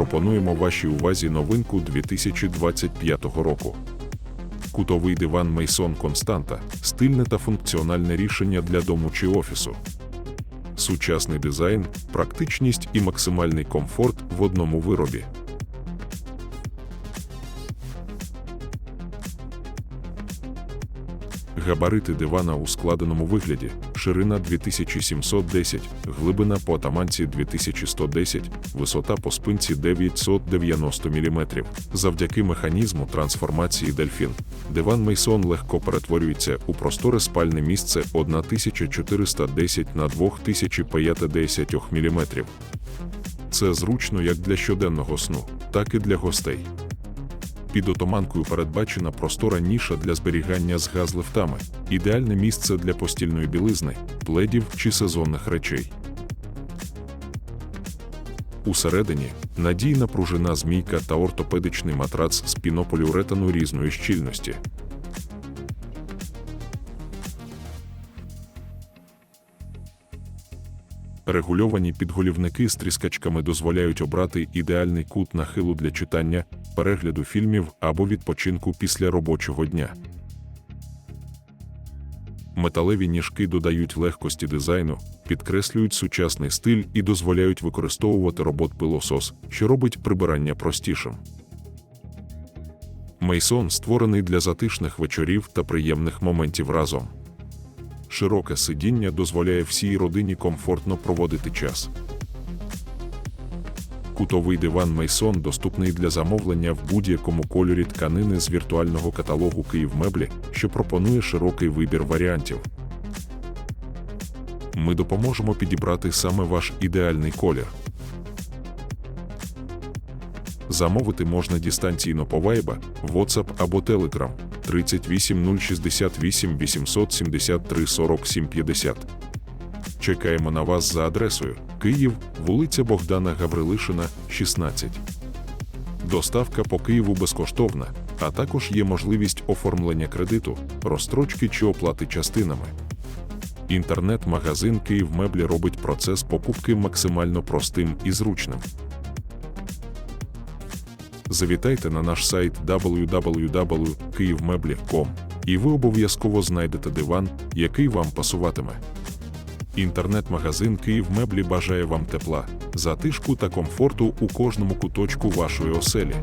пропонуємо вашій увазі новинку 2025 року. Кутовий диван Мейсон Константа стильне та функціональне рішення для дому чи офісу. Сучасний дизайн, практичність і максимальний комфорт в одному виробі. Габарити дивана у складеному вигляді, ширина 2710, глибина по атаманці 2110, висота по спинці 990 мм. Завдяки механізму трансформації дельфін, диван Мейсон легко перетворюється у просторе спальне місце 1410 на 2050 мм. Це зручно як для щоденного сну, так і для гостей. Під отоманкою передбачена простора ніша для зберігання з газлифтами, ідеальне місце для постільної білизни, пледів чи сезонних речей. Усередині надійна пружина змійка та ортопедичний матрац з пінополіуретану різної щільності. Регульовані підголівники з тріскачками дозволяють обрати ідеальний кут нахилу для читання, перегляду фільмів або відпочинку після робочого дня. Металеві ніжки додають легкості дизайну, підкреслюють сучасний стиль і дозволяють використовувати робот-пилосос, що робить прибирання простішим. Мейсон створений для затишних вечорів та приємних моментів разом. Широке сидіння дозволяє всій родині комфортно проводити час. Кутовий диван Мейсон доступний для замовлення в будь-якому кольорі тканини з віртуального каталогу Київмеблі, що пропонує широкий вибір варіантів. Ми допоможемо підібрати саме ваш ідеальний колір. Замовити можна дистанційно по Viber, WhatsApp або Telegram 38 068 873 47 50. Чекаємо на вас за адресою Київ, вулиця Богдана Гаврилишина, 16. Доставка по Києву безкоштовна, а також є можливість оформлення кредиту, розстрочки чи оплати частинами. Інтернет-магазин Київмеблі робить процес покупки максимально простим і зручним. Завітайте на наш сайт www.kyiv.mebli.com і ви обов'язково знайдете диван, який вам пасуватиме. Інтернет-магазин Київмеблі бажає вам тепла, затишку та комфорту у кожному куточку вашої оселі.